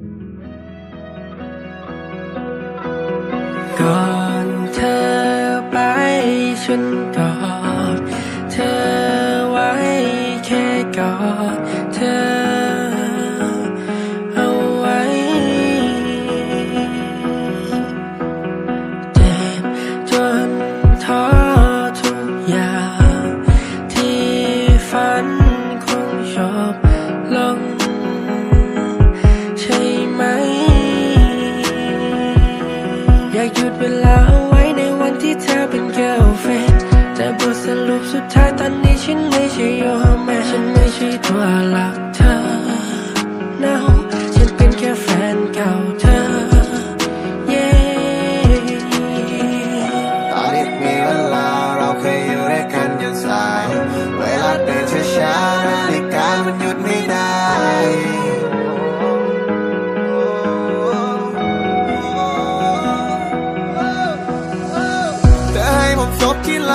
ก่อนเธอไปฉันก สุดท้ายตอนนี้ฉันไม่ใช่ your man ฉันไม่ใช่ตัวหลักเธอ no ฉันเป็นแค่แฟนเก่าเธอ yeah ตอนนี้มีเวลาเราเคยอยู่ด้วยกันยันสาย เวลาเดินช้าๆนาฬิกามันหยุดไม่ได้เธอให้ผมซบที่ไหล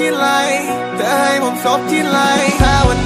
ที่ไรเธอให้ผมซบที่ไรถ้าวัน